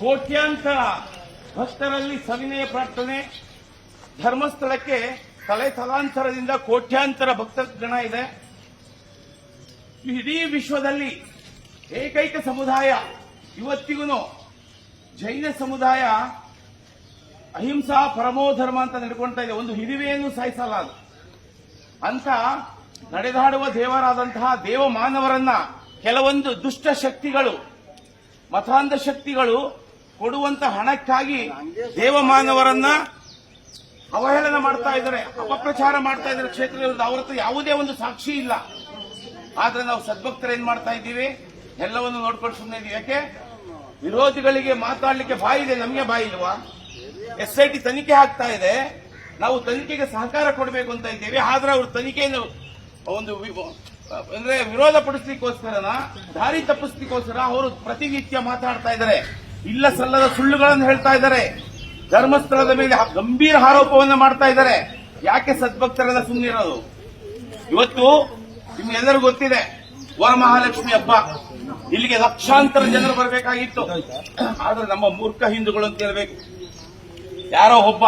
ಕೋಟ್ಯಾಂತರ ಭಕ್ತರಲ್ಲಿ ಸವಿನಯ ಪ್ರಾರ್ಥನೆ. ಧರ್ಮಸ್ಥಳಕ್ಕೆ ತಲೆ ತಲಾಂತರದಿಂದ ಕೋಟ್ಯಾಂತರ ಭಕ್ತಗಣ ಇದೆ. ಇಡೀ ವಿಶ್ವದಲ್ಲಿ ಏಕೈಕ ಸಮುದಾಯ ಇವತ್ತಿಗೂ ಜೈನ ಸಮುದಾಯ ಅಹಿಂಸಾ ಪರಮೋ ಧರ್ಮ ಅಂತ ನಡ್ಕೊಳ್ತಾ ಇದೆ. ಒಂದು ಹಿರಿವೆಯನ್ನು ಸಾಯಿಸಲ್ಲ ಅದು ಅಂತ ನಡೆದಾಡುವ ದೇವರಾದಂತಹ ದೇವ ಮಾನವರನ್ನ ಕೆಲವೊಂದು ದುಷ್ಟ ಶಕ್ತಿಗಳು, ಮತಾಂಧ ಶಕ್ತಿಗಳು ಕೊಡುವಂತ ಹಣಕ್ಕಾಗಿ ದೇವಮಾನವರನ್ನ ಅವಹೇಳನ ಮಾಡ್ತಾ ಇದ್ದಾರೆ ಅಪಪ್ರಚಾರ ಮಾಡ್ತಾ ಇದ್ದಾರೆ ಕ್ಷೇತ್ರದಲ್ಲಿ. ಅವ್ರ ಹತ್ರ ಯಾವುದೇ ಒಂದು ಸಾಕ್ಷಿ ಇಲ್ಲ. ಆದ್ರೆ ನಾವು ಸದ್ಭಕ್ತರು ಏನ್ ಮಾಡ್ತಾ ಇದ್ದೀವಿ? ಎಲ್ಲವನ್ನು ನೋಡ್ಕೊಂಡು ಸುಮ್ಮನೆ ಇದೀವಿ. ಯಾಕೆ? ವಿರೋಧಿಗಳಿಗೆ ಮಾತಾಡ್ಲಿಕ್ಕೆ ಬಾಯಿ ಇದೆ ನಮಗೆ ಬಾಯಿ ಇಲ್ವಾ? ಎಸ್ ಐ ಟಿ ತನಿಖೆ ಆಗ್ತಾ ಇದೆ. ನಾವು ತನಿಖೆಗೆ ಸಹಕಾರ ಕೊಡಬೇಕು ಅಂತ ಇದ್ದೀವಿ. ಆದ್ರೆ ಅವರು ತನಿಖೆಯನ್ನು ಒಂದು ಅಂದ್ರೆ ವಿರೋಧ ಪಡಿಸ್ಲಿಕ್ಕೋಸ್ಕರನ ದಾರಿ ತಪ್ಪಿಸ್ಲಿಕ್ಕೋಸ್ಕರ ಅವರು ಪ್ರತಿನಿತ್ಯ ಮಾತಾಡ್ತಾ ಇದ್ದಾರೆ. ಇಲ್ಲ ಸಲ್ಲದ ಸುಳ್ಳುಗಳನ್ನು ಹೇಳ್ತಾ ಇದ್ದಾರೆ. ಧರ್ಮಸ್ಥಳದ ಮೇಲೆ ಗಂಭೀರ ಆರೋಪವನ್ನು ಮಾಡ್ತಾ ಇದ್ದಾರೆ. ಯಾಕೆ ಸದ್ಭಕ್ತರೆಲ್ಲ ಸುಮ್ಮನಿರೋದು ಇವತ್ತು ನಿಮ್ಗೆಲ್ಲರಿಗೂ ಗೊತ್ತಿದೆ, ವರಮಹಾಲಕ್ಷ್ಮಿ ಹಬ್ಬ. ಇಲ್ಲಿಗೆ ಲಕ್ಷಾಂತರ ಜನರು ಬರಬೇಕಾಗಿತ್ತು. ಆದ್ರೆ ನಮ್ಮ ಮೂರ್ಖ ಹಿಂದೂಗಳು ಅಂತ ಹೇಳಬೇಕು. ಯಾರೋ ಒಬ್ಬ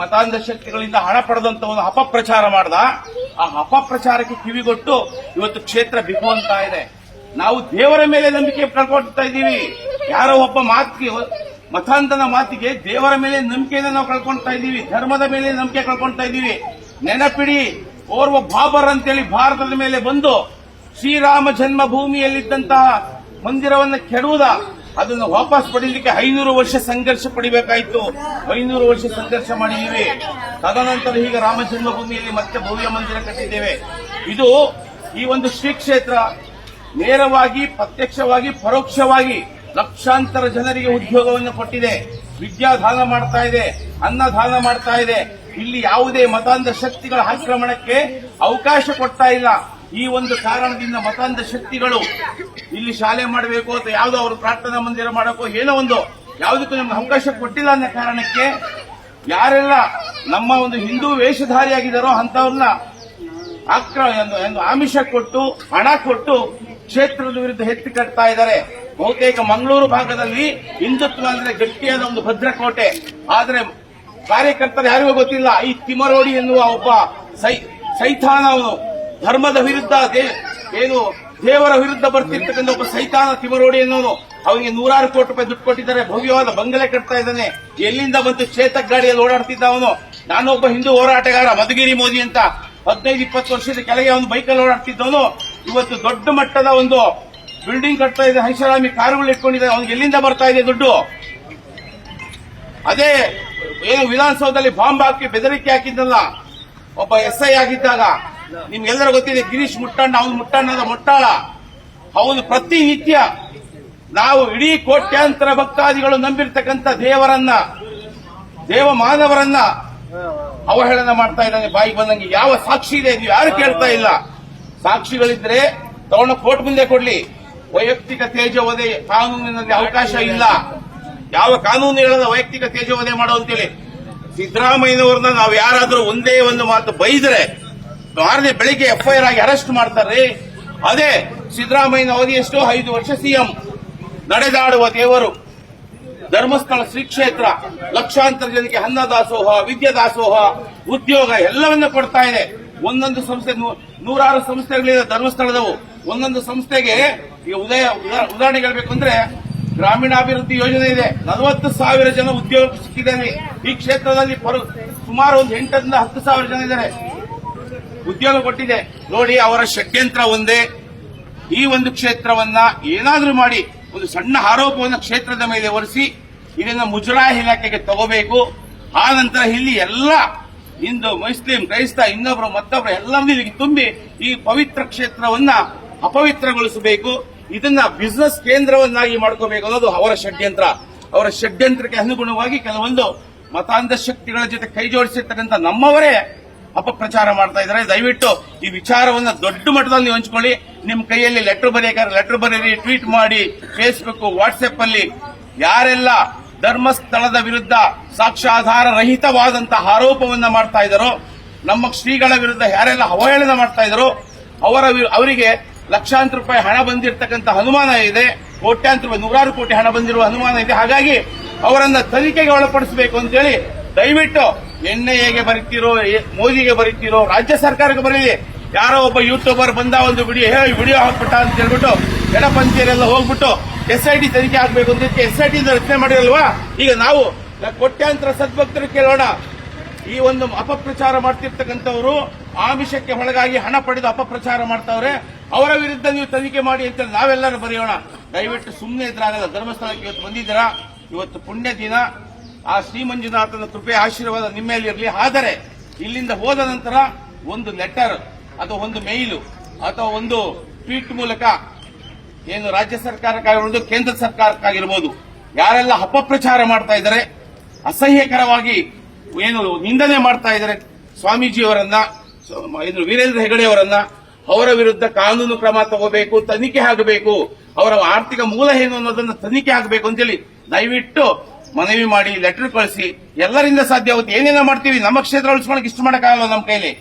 ಮತಾಂಧ ಶಕ್ತಿಗಳಿಂದ ಹಣ ಪಡೆದಂತ ಒಂದು ಅಪಪ್ರಚಾರ ಮಾಡ್ದ, ಆ ಅಪಪ್ರಚಾರಕ್ಕೆ ಕಿವಿಗೊಟ್ಟು ಇವತ್ತು ಕ್ಷೇತ್ರ ಬಿಗುವಂತ ಇದೆ. ನಾವು ದೇವರ ಮೇಲೆ ನಂಬಿಕೆ ಕಳ್ಕೊಳ್ತಾ ಇದ್ದೀವಿ. ಯಾರೋ ಒಬ್ಬ ಮಾತಿಗೆ ಮತಾಂತನ ಮಾತಿಗೆ ದೇವರ ಮೇಲೆ ನಂಬಿಕೆಯನ್ನು ನಾವು ಕಳ್ಕೊಳ್ತಾ ಇದ್ದೀವಿ, ಧರ್ಮದ ಮೇಲೆ ನಂಬಿಕೆ ಕಳ್ಕೊಳ್ತಾ ಇದ್ದೀವಿ. ನೆನಪಿಡಿ, ಓರ್ವ ಬಾಬರ್ ಅಂತೇಳಿ ಭಾರತದ ಮೇಲೆ ಬಂದು ಶ್ರೀರಾಮ ಜನ್ಮಭೂಮಿಯಲ್ಲಿದ್ದಂತಹ ಮಂದಿರವನ್ನು ಕೆಡುವುದ, ಅದನ್ನು ವಾಪಸ್ ಪಡೀಲಿಕ್ಕೆ ಐನೂರು ವರ್ಷ ಸಂಘರ್ಷ ಪಡಿಬೇಕಾಯಿತು. ಐನೂರು ವರ್ಷ ಸಂಘರ್ಷ ಮಾಡಿದ್ದೀವಿ. ತದನಂತರ ಈಗ ರಾಮ ಜನ್ಮಭೂಮಿಯಲ್ಲಿ ಮತ್ತೆ ಭವ್ಯ ಮಂದಿರ ಕಟ್ಟಿದ್ದೇವೆ. ಇದು ಈ ಒಂದು ಶ್ರೀ ಕ್ಷೇತ್ರ ನೇರವಾಗಿ, ಪ್ರತ್ಯಕ್ಷವಾಗಿ, ಪರೋಕ್ಷವಾಗಿ ಲಕ್ಷಾಂತರ ಜನರಿಗೆ ಉದ್ಯೋಗವನ್ನು ಕೊಟ್ಟಿದೆ. ವಿದ್ಯಾದಾನ ಮಾಡ್ತಾ ಇದೆ ಅನ್ನದಾನ ಮಾಡ್ತಾ ಇದೆ. ಇಲ್ಲಿ ಯಾವುದೇ ಮತಾಂಧ ಶಕ್ತಿಗಳ ಆಕ್ರಮಣಕ್ಕೆ ಅವಕಾಶ ಕೊಡ್ತಾ ಇಲ್ಲ. ಈ ಒಂದು ಕಾರಣದಿಂದ ಮತಾಂಧ ಶಕ್ತಿಗಳು ಇಲ್ಲಿ ಶಾಲೆ ಮಾಡಬೇಕು ಅಥವಾ ಯಾವುದೋ ಅವರು ಪ್ರಾರ್ಥನಾ ಮಂದಿರ ಮಾಡಬೇಕು, ಏನೋ ಒಂದು, ಯಾವುದಕ್ಕೂ ನಮ್ಗೆ ಅವಕಾಶ ಕೊಟ್ಟಿಲ್ಲ ಅನ್ನೋ ಕಾರಣಕ್ಕೆ ಯಾರೆಲ್ಲ ನಮ್ಮ ಒಂದು ಹಿಂದೂ ವೇಷಧಾರಿಯಾಗಿದ್ದಾರೋ ಅಂತವ್ರನ್ನ ಆಕ್ರ ಆಮಿಷ ಕೊಟ್ಟು, ಹಣ ಕೊಟ್ಟು ಕ್ಷೇತ್ರದ ವಿರುದ್ಧ ಎತ್ತಿ ಕಟ್ತಾ ಇದ್ದಾರೆ. ಬಹುತೇಕ ಮಂಗಳೂರು ಭಾಗದಲ್ಲಿ ಹಿಂದುತ್ವ ಅಂದ್ರೆ ಗಟ್ಟಿಯಾದ ಒಂದು ಭದ್ರಕೋಟೆ. ಆದ್ರೆ ಕಾರ್ಯಕರ್ತರು ಯಾರಿಗೂ ಗೊತ್ತಿಲ್ಲ, ಈ ತಿಮರೋಡಿ ಎನ್ನುವ ಒಬ್ಬ ಸೈತಾನ ಅವನು. ಧರ್ಮದ ವಿರುದ್ಧ ಏನು ದೇವರ ವಿರುದ್ಧ ಬರ್ತಿರ್ತಕ್ಕಂಥ ಒಬ್ಬ ಸೈತಾನ ತಿಮರೋಡಿ ಎನ್ನುವನು. ಅವನಿಗೆ ನೂರಾರು ಕೋಟಿ ರೂಪಾಯಿ ದುಡ್ಡು ಕೊಟ್ಟಿದ್ದಾರೆ, ಭವ್ಯವಾದ ಬಂಗಲೆ ಕಟ್ತಾ ಇದ್ದಾನೆ. ಎಲ್ಲಿಂದ ಬಂದು ಚೇತಕ್ ಗಾಡಿಯಲ್ಲಿ ಓಡಾಡ್ತಿದ್ದ ಅವನು. ನಾನೊಬ್ಬ ಹಿಂದೂ ಹೋರಾಟಗಾರ, ಮಧುಗಿರಿ ಮೋದಿ ಅಂತ. ಹದಿನೈದು, ಇಪ್ಪತ್ತು ವರ್ಷದ ಕೆಳಗೆ ಅವನು ಬೈಕಲ್ಲಿ ಓಡಾಡ್ತಿದ್ದವನು. ಇವತ್ತು ದೊಡ್ಡ ಮಟ್ಟದ ಒಂದು ಬಿಲ್ಡಿಂಗ್ ಕಟ್ತಾ ಇದೆ, ಐಷಾರಾಮಿ ಕಾರುಗಳು ಇಟ್ಕೊಂಡಿದ್ದಾರೆ, ಅವ್ನಿಗೆ ಎಲ್ಲಿಂದ ಬರ್ತಾ ಇದೆ ದುಡ್ಡು? ಅದೇ, ಏನು ವಿಧಾನಸೌಧದಲ್ಲಿ ಬಾಂಬ್ ಹಾಕಿ ಬೆದರಿಕೆ ಹಾಕಿದ್ದಲ್ಲ, ಒಬ್ಬ ಎಸ್ ಐ ಆಗಿದ್ದಾಗ. ನಿಮ್ಗೆಲ್ಲರೂ ಗೊತ್ತಿದೆ, ಗಿರೀಶ್ ಮುಟ್ಟಣ್ಣ, ಅವನು ಮುಟ್ಟಣ್ಣದ ಮುಟ್ಟಾಳ. ಅವನು ಪ್ರತಿನಿತ್ಯ ನಾವು ಇಡೀ ಕೋಟ್ಯಾಂತರ ಭಕ್ತಾದಿಗಳು ನಂಬಿರ್ತಕ್ಕಂಥ ದೇವರನ್ನ, ದೇವ ಮಾನವರನ್ನ ಅವಹೇಳನ ಮಾಡ್ತಾ ಇದ್ದಾನೆ. ಬಾಯಿ ಬಂದಂಗೆ ಯಾವ ಸಾಕ್ಷಿ ಇದೆ ನೀವು ಯಾರು ಕೇಳ್ತಾ ಇಲ್ಲ? ಸಾಕ್ಷಿಗಳಿದ್ರೆ ತಗೊಂಡು ಕೋರ್ಟ್ ಮುಂದೆ ಕೊಡ್ಲಿ. ವೈಯಕ್ತಿಕ ತೇಜವಧೆ ಕಾನೂನಿನಲ್ಲಿ ಅವಕಾಶ ಇಲ್ಲ. ಯಾವ ಕಾನೂನು ವೈಯಕ್ತಿಕ ತೇಜವಧೆ ಮಾಡೋ ಅಂತೇಳಿ. ಸಿದ್ದರಾಮಯ್ಯನವ್ರನ್ನ ನಾವು ಯಾರಾದರೂ ಒಂದೇ ಒಂದು ಮಾತು ಬೈದ್ರೆ ಮಾರನೇ ಬೆಳಿಗ್ಗೆ ಎಫ್ಐಆರ್ ಆಗಿ ಅರೆಸ್ಟ್ ಮಾಡ್ತಾರೆ ಅದೇ ಸಿದ್ದರಾಮಯ್ಯನ ಅವಧಿ ಎಷ್ಟು? ಐದು ವರ್ಷ ಸಿಎಂ ನಡೆದಾಡುವ ದೇವರು. ಧರ್ಮಸ್ಥಳ ಶ್ರೀ ಕ್ಷೇತ್ರ, ಲಕ್ಷಾಂತರ ಜನಕ್ಕೆ ಅನ್ನದಾಸೋಹ ವಿದ್ಯಾದಾಸೋಹ ಉದ್ಯೋಗ ಎಲ್ಲವನ್ನ ಕೊಡ್ತಾ ಇದೆ. ಒಂದೊಂದು ಸಂಸ್ಥೆ ನೂರಾರು ಸಂಸ್ಥೆಗಳಿದೆ ಧರ್ಮಸ್ಥಳದವು. ಒಂದೊಂದು ಸಂಸ್ಥೆಗೆ ಈಗ ಉದಯ ಉದಾ- ಉದಾಹರಣೆ ಹೇಳಬೇಕು ಅಂದ್ರೆ ಗ್ರಾಮೀಣಾಭಿವೃದ್ಧಿ ಯೋಜನೆ ಇದೆ. ನಲವತ್ತು ಸಾವಿರ ಜನ ಉದ್ಯೋಗ ಸಿಕ್ಕಿದ್ದಾರೆ. ಈ ಕ್ಷೇತ್ರದಲ್ಲಿ ಸುಮಾರು ಒಂದು ಎಂಟರಿಂದ ಹತ್ತು ಸಾವಿರ ಜನ ಇದ್ದಾರೆ. ಉದ್ಯೋಗ ಕೊಟ್ಟಿದೆ. ನೋಡಿ, ಅವರ ಷಡ್ಯಂತ್ರ ಒಂದೇ. ಈ ಒಂದು ಕ್ಷೇತ್ರವನ್ನ ಏನಾದರೂ ಮಾಡಿ ಒಂದು ಸಣ್ಣ ಆರೋಪವನ್ನು ಕ್ಷೇತ್ರದ ಮೇಲೆ ಹೊರಿಸಿ ಇದನ್ನ ಮುಜರಾಯಿ ಇಲಾಖೆಗೆ ತಗೋಬೇಕು. ಆ ನಂತರ ಇಲ್ಲಿ ಎಲ್ಲ ಹಿಂದೂ, ಮುಸ್ಲಿಂ, ಕ್ರೈಸ್ತ, ಇನ್ನೊಬ್ರು, ಮತ್ತೊಬ್ರು ಎಲ್ಲರೂ ಇಲ್ಲಿಗೆ ತುಂಬಿ ಈ ಪವಿತ್ರ ಕ್ಷೇತ್ರವನ್ನ ಅಪವಿತ್ರಗೊಳಿಸಬೇಕು. ಇದನ್ನ ಬಿಸ್ನೆಸ್ ಕೇಂದ್ರವನ್ನಾಗಿ ಮಾಡ್ಕೋಬೇಕು ಅನ್ನೋದು ಅವರ ಷಡ್ಯಂತ್ರ. ಅವರ ಷಡ್ಯಂತ್ರಕ್ಕೆ ಅನುಗುಣವಾಗಿ ಕೆಲವೊಂದು ಮತಾಂಧ ಶಕ್ತಿಗಳ ಜೊತೆ ಕೈ ಜೋಡಿಸಿರ್ತಕ್ಕಂಥ ನಮ್ಮವರೇ ಅಪಪ್ರಚಾರ ಮಾಡ್ತಾ ಇದ್ದಾರೆ. ದಯವಿಟ್ಟು ಈ ವಿಚಾರವನ್ನ ದೊಡ್ಡ ಮಟ್ಟದಲ್ಲಿ ಹಂಚ್ಕೊಳ್ಳಿ. ನಿಮ್ಮ ಕೈಯಲ್ಲಿ ಲೆಟರ್ ಬರೆಯಬೇಕಾದ್ರೆ ಲೆಟರ್ ಬರೆಯಿರಿ ಟ್ವೀಟ್ ಮಾಡಿ ಫೇಸ್ಬುಕ್ ವಾಟ್ಸ್ಆಪ್ ಅಲ್ಲಿ ಯಾರೆಲ್ಲ ಧರ್ಮಸ್ಥಳದ ವಿರುದ್ಧ ಸಾಕ್ಷ್ಯಾಧಾರ ರಹಿತವಾದಂತಹ ಆರೋಪವನ್ನು ಮಾಡ್ತಾ ಇದ್ದರು. ನಮ್ಮ ಶ್ರೀಗಳ ವಿರುದ್ಧ ಯಾರೆಲ್ಲ ಅವಹೇಳನ ಮಾಡ್ತಾ ಇದ್ರು ಅವರ ಅವರಿಗೆ ಲಕ್ಷಾಂತರ ರೂಪಾಯಿ ಹಣ ಬಂದಿರತಕ್ಕಂತ ಅನುಮಾನ ಇದೆ. ಕೋಟ್ಯಾಂತರ ರೂಪಾಯಿ, ನೂರಾರು ಕೋಟಿ ಹಣ ಬಂದಿರುವ ಅನುಮಾನ ಇದೆ. ಹಾಗಾಗಿ ಅವರನ್ನ ತನಿಖೆಗೆ ಒಳಪಡಿಸಬೇಕು ಅಂತೇಳಿ ದಯವಿಟ್ಟು ಎನ್ಐಎಗೆ ಬರೀತಿರೋ ಮೋದಿಗೆ ಬರೀತಿರೋ, ರಾಜ್ಯ ಸರ್ಕಾರಕ್ಕೆ ಬರೀಲಿ. ಯಾರೋ ಒಬ್ಬ ಯೂಟ್ಯೂಬರ್ ಬಂದ ಒಂದು ವಿಡಿಯೋ ವಿಡಿಯೋ ಹಾಕ್ಬಿಟ್ಟ ಅಂತ ಹೇಳ್ಬಿಟ್ಟು ಎಡಪಂಥೀಯರೆಲ್ಲ ಹೋಗ್ಬಿಟ್ಟು ಎಸ್ ಐ ಟಿ ತನಿಖೆ ಆಗಬೇಕು ಅಂತ ಎಸ್ ಐ ಟಿ ರಚನೆ ಮಾಡಿರಲ್ವಾ? ಈಗ ನಾವು ಕೋಟ್ಯಾಂತರ ಸದ್ಭಕ್ತರು ಕೇಳೋಣ. ಈ ಒಂದು ಅಪಪ್ರಚಾರ ಮಾಡ್ತಿರ್ತಕ್ಕಂಥವ್ರು ಆಮಿಷಕ್ಕೆ ಒಳಗಾಗಿ ಹಣ ಪಡೆದು ಅಪಪ್ರಚಾರ ಮಾಡ್ತಾವ್ರೆ. ಅವರ ವಿರುದ್ಧ ನೀವು ತನಿಖೆ ಮಾಡಿ ಅಂತ ನಾವೆಲ್ಲರೂ ಬರೆಯೋಣ. ದಯವಿಟ್ಟು ಸುಮ್ಮನೆ ಇದ್ರಾಗಲ್ಲ ಧರ್ಮಸ್ಥಳಕ್ಕೆ ಇವತ್ತು ಬಂದಿದ್ದೀರಾ? ಇವತ್ತು ಪುಣ್ಯ ದಿನ. ಆ ಶ್ರೀ ಮಂಜುನಾಥನ ಕೃಪೆ ಆಶೀರ್ವಾದ ನಿಮ್ಮ ಮೇಲೆ ಇರಲಿ. ಆದರೆ ಇಲ್ಲಿಂದ ಹೋದ ನಂತರ ಒಂದು ಲೆಟರ್ ಅಥವಾ ಒಂದು ಮೇಯ್ಲು ಅಥವಾ ಒಂದು ಟ್ವೀಟ್ ಮೂಲಕ ಏನು ರಾಜ್ಯ ಸರ್ಕಾರಕ್ಕಾಗಿರ್ಬೋದು, ಕೇಂದ್ರ ಸರ್ಕಾರಕ್ಕಾಗಿರ್ಬೋದು, ಯಾರೆಲ್ಲ ಅಪಪ್ರಚಾರ ಮಾಡ್ತಾ ಇದ್ದಾರೆ, ಅಸಹ್ಯಕರವಾಗಿ ಏನು ನಿಂದನೆ ಮಾಡ್ತಾ ಇದ್ದಾರೆ ಸ್ವಾಮೀಜಿಯವರನ್ನ ಏನು ವೀರೇಂದ್ರ ಹೆಗಡೆ ಅವರನ್ನ, ಅವರ ವಿರುದ್ಧ ಕಾನೂನು ಕ್ರಮ ತಗೋಬೇಕು, ತನಿಖೆ ಆಗಬೇಕು, ಅವರ ಆರ್ಥಿಕ ಮೂಲ ಏನು ಅನ್ನೋದನ್ನ ತನಿಖೆ ಆಗಬೇಕು ಅಂತೇಳಿ ದಯವಿಟ್ಟು ಮನವಿ ಮಾಡಿ ಲೆಟರ್ ಕಳಿಸಿ. ಎಲ್ಲರಿಂದ ಸಾಧ್ಯ ಆಗುತ್ತೆ. ಏನೇನೋ ಮಾಡ್ತೀವಿ. ನಮ್ಮ ಕ್ಷೇತ್ರ ಉಳಿಸ್ಕೊಳಕ್ ಇಷ್ಟು ಮಾಡಕ್ಕಾಗಲ್ಲ ನಮ್ಮ ಕೈಲಿ?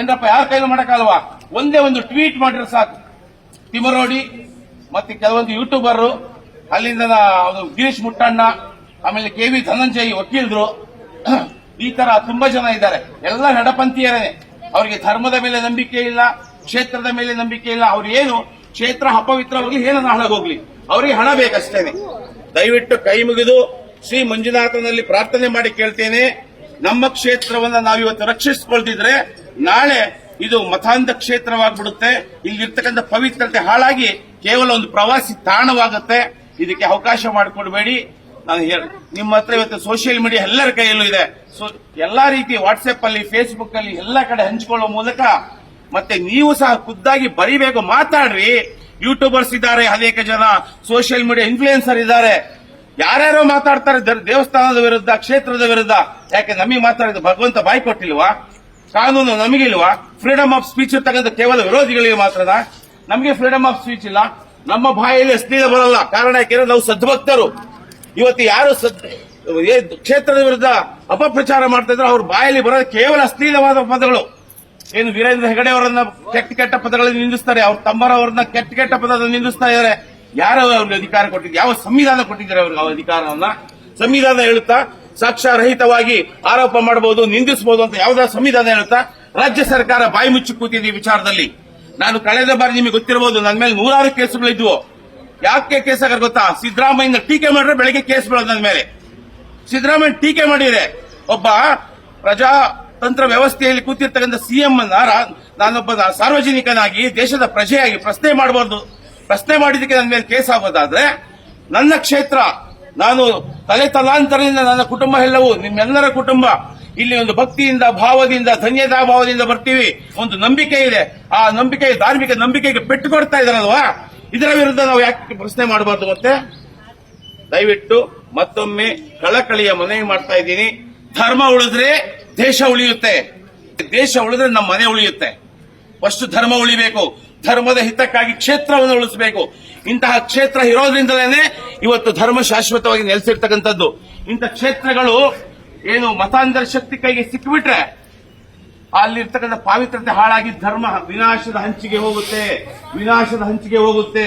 ಏನ್ರಪ್ಪ, ಯಾರ ಕೈಲೂ ಮಾಡಕ್ಕಾಗಲ್ವಾ? ಒಂದೇ ಒಂದು ಟ್ವೀಟ್ ಮಾಡಿದ್ರೆ ಸಾಕು. ತಿಮರೋಡಿ ಮತ್ತೆ ಕೆಲವೊಂದು ಯೂಟ್ಯೂಬರ್ ಅಲ್ಲಿಂದ ಗಿರೀಶ್ ಮುಟ್ಟಣ್ಣ, ಆಮೇಲೆ ಕೆ ವಿ ಧನಂಜಯ್ ವಕೀಲರು, ಈ ತರ ತುಂಬಾ ಜನ ಇದ್ದಾರೆ. ಎಲ್ಲ ನಡಪಂಥೀಯರೇ ಅವರಿಗೆ ಧರ್ಮದ ಮೇಲೆ ನಂಬಿಕೆ ಇಲ್ಲ, ಕ್ಷೇತ್ರದ ಮೇಲೆ ನಂಬಿಕೆ ಇಲ್ಲ. ಅವ್ರು ಏನು ಕ್ಷೇತ್ರ ಅಪವಿತ್ರವಾಗಲಿ ಏನನ್ನ ಹಾಳಾಗೋಗ್ಲಿ ಅವರಿಗೆ ಹಣ ಬೇಕಷ್ಟೇನೆ. ದಯವಿಟ್ಟು ಕೈ ಮುಗಿದು ಶ್ರೀ ಮಂಜುನಾಥನಲ್ಲಿ ಪ್ರಾರ್ಥನೆ ಮಾಡಿ ಕೇಳ್ತೇನೆ. ನಮ್ಮ ಕ್ಷೇತ್ರವನ್ನ ನಾವಿವತ್ತು ರಕ್ಷಿಸಿಕೊಳ್ತಿದ್ರೆ ನಾಳೆ ಇದು ಮತಾಂಧ ಕ್ಷೇತ್ರವಾಗ್ಬಿಡುತ್ತೆ. ಇಲ್ಲಿರ್ತಕ್ಕಂಥ ಪವಿತ್ರತೆ ಹಾಳಾಗಿ ಕೇವಲ ಒಂದು ಪ್ರವಾಸಿ ತಾಣವಾಗುತ್ತೆ. ಇದಕ್ಕೆ ಅವಕಾಶ ಮಾಡಿಕೊಡ್ಬೇಡಿ. ನಾನು ನಿಮ್ಮ ಹತ್ರ ಇವತ್ತು ಸೋಷಿಯಲ್ ಮೀಡಿಯಾ ಎಲ್ಲರ ಕೈಯಲ್ಲೂ ಇದೆ. ಸೊ ಎಲ್ಲಾ ರೀತಿ ವಾಟ್ಸ್ಆಪ್ ಅಲ್ಲಿ ಫೇಸ್ಬುಕ್ ಅಲ್ಲಿ, ಎಲ್ಲ ಕಡೆ ಹಂಚಿಕೊಳ್ಳುವ ಮೂಲಕ ಮತ್ತೆ ನೀವು ಸಹ ಖುದ್ದಾಗಿ ಬರಿಬೇಕು ಮಾತಾಡ್ರಿ. ಯೂಟ್ಯೂಬರ್ಸ್ ಇದ್ದಾರೆ ಅನೇಕ ಜನ ಸೋಷಿಯಲ್ ಮೀಡಿಯಾ ಇನ್ಫ್ಲೂಯೆನ್ಸರ್ ಇದ್ದಾರೆ. ಯಾರ್ಯಾರೋ ಮಾತಾಡ್ತಾರೆ ದೇವಸ್ಥಾನದ ವಿರುದ್ಧ, ಕ್ಷೇತ್ರದ ವಿರುದ್ಧ. ಯಾಕೆ ನಮಗೆ ಮಾತಾಡಿದ ಭಗವಂತ ಬಾಯ್ ಕೊಟ್ಟಿಲ್ವಾ? ಕಾನೂನು ನಮಗಿಲ್ವಾ? ಫ್ರೀಡಮ್ ಆಫ್ ಸ್ಪೀಚ್ ಇರ್ತಕ್ಕಂಥ ಕೇವಲ ವಿರೋಧಿಗಳಿಗೆ ಮಾತ್ರನಾ? ನಮಗೆ ಫ್ರೀಡಮ್ ಆಫ್ ಸ್ಪೀಚ್ ಇಲ್ಲ. ನಮ್ಮ ಬಾಯಲ್ಲಿ ಅಶ್ಲೀಲ ಬರಲ್ಲ. ಕಾರಣ ಯಾಕೆಂದ್ರೆ ನಾವು ಸದ್ಭಕ್ತರು. ಇವತ್ತು ಯಾರು ಸದ್ ಕ್ಷೇತ್ರದ ವಿರುದ್ಧ ಅಪಪ್ರಚಾರ ಮಾಡ್ತಾ ಇದ್ರೆ, ಅವ್ರ ಬಾಯಲ್ಲಿ ಬರೋದು ಕೇವಲ ಅಶ್ಲೀಲವಾದ ಪದಗಳು. ಏನು ವೀರೇಂದ್ರ ಹೆಗಡೆ ಅವರನ್ನ ಕೆಟ್ಟ ಕೆಟ್ಟ ಪದಗಳಲ್ಲಿ ನಿಂದಿಸ್ತಾರೆ, ಅವ್ರ ತಮ್ಮರವರನ್ನ ಕೆಟ್ಟ ಕೆಟ್ಟ ಪದದ ನಿಂದಿಸ್ತಾ ಇದ್ದಾರೆ ಯಾರು ಅವ್ರಿಗೆ ಅಧಿಕಾರ ಕೊಟ್ಟಿದ್ದಾರೆ ಯಾವ ಸಂವಿಧಾನ ಕೊಟ್ಟಿದ್ದಾರೆ ಅವ್ರಿಗೆ ಆ ಅಧಿಕಾರವನ್ನ? ಸಂವಿಧಾನ ಹೇಳುತ್ತಾ, ಸಾಕ್ಷ್ಯರಹಿತವಾಗಿ ಆರೋಪ ಮಾಡಬಹುದು ನಿಂದಿಸಬಹುದು ಅಂತ ಯಾವ್ದಾದ್ರು ಸಂವಿಧಾನ ಹೇಳುತ್ತಾ? ರಾಜ್ಯ ಸರ್ಕಾರ ಬಾಯಿ ಮುಚ್ಚಿ ಕೂತಿದೆ ಈ ವಿಚಾರದಲ್ಲಿ. ನಾನು ಕಳೆದ ಬಾರಿ ನಿಮಗೆ ಗೊತ್ತಿರಬಹುದು, ನನ್ನ ಮೇಲೆ ನೂರಾರು ಕೇಸುಗಳಿದ್ವು. ಯಾಕೆ ಕೇಸ್ ಆಗ ಗೊತ್ತಾ? ಸಿದ್ದರಾಮಯ್ಯ ಟೀಕೆ ಮಾಡಿದ್ರೆ ಬೆಳಗ್ಗೆ ಕೇಸ್ ಬೀಳೋದು ನನ್ನ ಮೇಲೆ. ಸಿದ್ದರಾಮಯ್ಯ ಟೀಕೆ ಮಾಡಿದ್ರೆ ಒಬ್ಬ ಪ್ರಜಾತಂತ್ರ ವ್ಯವಸ್ಥೆಯಲ್ಲಿ ಕೂತಿರ್ತಕ್ಕಂಥ ಸಿಎಂ ಅನ್ನ ನಾನೊಬ್ಬ ಸಾರ್ವಜನಿಕನಾಗಿ ದೇಶದ ಪ್ರಜೆಯಾಗಿ ಪ್ರಶ್ನೆ ಮಾಡಬಾರ್ದು. ಪ್ರಶ್ನೆ ಮಾಡಿದ್ದಕ್ಕೆ ನನ್ನ ಮೇಲೆ ಕೇಸ್ ಆಗೋದಾದ್ರೆ ನನ್ನ ಕ್ಷೇತ್ರ, ನಾನು ತಲೆ ತಲಾಂತರದಿಂದ ನನ್ನ ಕುಟುಂಬ ಎಲ್ಲವೂ, ನಿಮ್ಮೆಲ್ಲರ ಕುಟುಂಬ ಇಲ್ಲಿ ಒಂದು ಭಕ್ತಿಯಿಂದ, ಭಾವದಿಂದ ಧನ್ಯತಾ ಭಾವದಿಂದ ಬರ್ತೀವಿ. ಒಂದು ನಂಬಿಕೆ ಇದೆ. ಆ ನಂಬಿಕೆ, ಧಾರ್ಮಿಕ ನಂಬಿಕೆಗೆ ಪೆಟ್ಟು ಕೊಡ್ತಾ ಇದಾರಲ್ವಾ ಇದರ ವಿರುದ್ಧ ನಾವು ಯಾಕೆ ಪ್ರಶ್ನೆ ಮಾಡಬಾರ್ದು ಮತ್ತೆ? ದಯವಿಟ್ಟು ಮತ್ತೊಮ್ಮೆ ಕಳಕಳಿಯ ಮನವಿ ಮಾಡ್ತಾ ಇದ್ದೀನಿ. ಧರ್ಮ ಉಳಿದ್ರೆ ದೇಶ ಉಳಿಯುತ್ತೆ. ದೇಶ ಉಳಿದ್ರೆ ನಮ್ಮ ಮನೆ ಉಳಿಯುತ್ತೆ. ಫಸ್ಟ್ ಧರ್ಮ ಉಳಿಬೇಕು. ಧರ್ಮದ ಹಿತಕ್ಕಾಗಿ ಕ್ಷೇತ್ರವನ್ನು ಉಳಿಸಬೇಕು. ಇಂತಹ ಕ್ಷೇತ್ರ ಇರೋದ್ರಿಂದಲೇ ಇವತ್ತು ಧರ್ಮ ಶಾಶ್ವತವಾಗಿ ನೆಲೆಸಿರ್ತಕ್ಕಂಥದ್ದು. ಇಂಥ ಕ್ಷೇತ್ರಗಳು ಏನು ಮತಾಂತರ ಶಕ್ತಿ ಕೈಗೆ ಸಿಕ್ಕಿಬಿಟ್ರೆ ಅಲ್ಲಿರ್ತಕ್ಕಂಥ ಪಾವಿತ್ರತೆ ಹಾಳಾಗಿ ಧರ್ಮ ವಿನಾಶದ ಹಂಚಿಗೆ ಹೋಗುತ್ತೆ, ವಿನಾಶದ ಹಂಚಿಗೆ ಹೋಗುತ್ತೆ.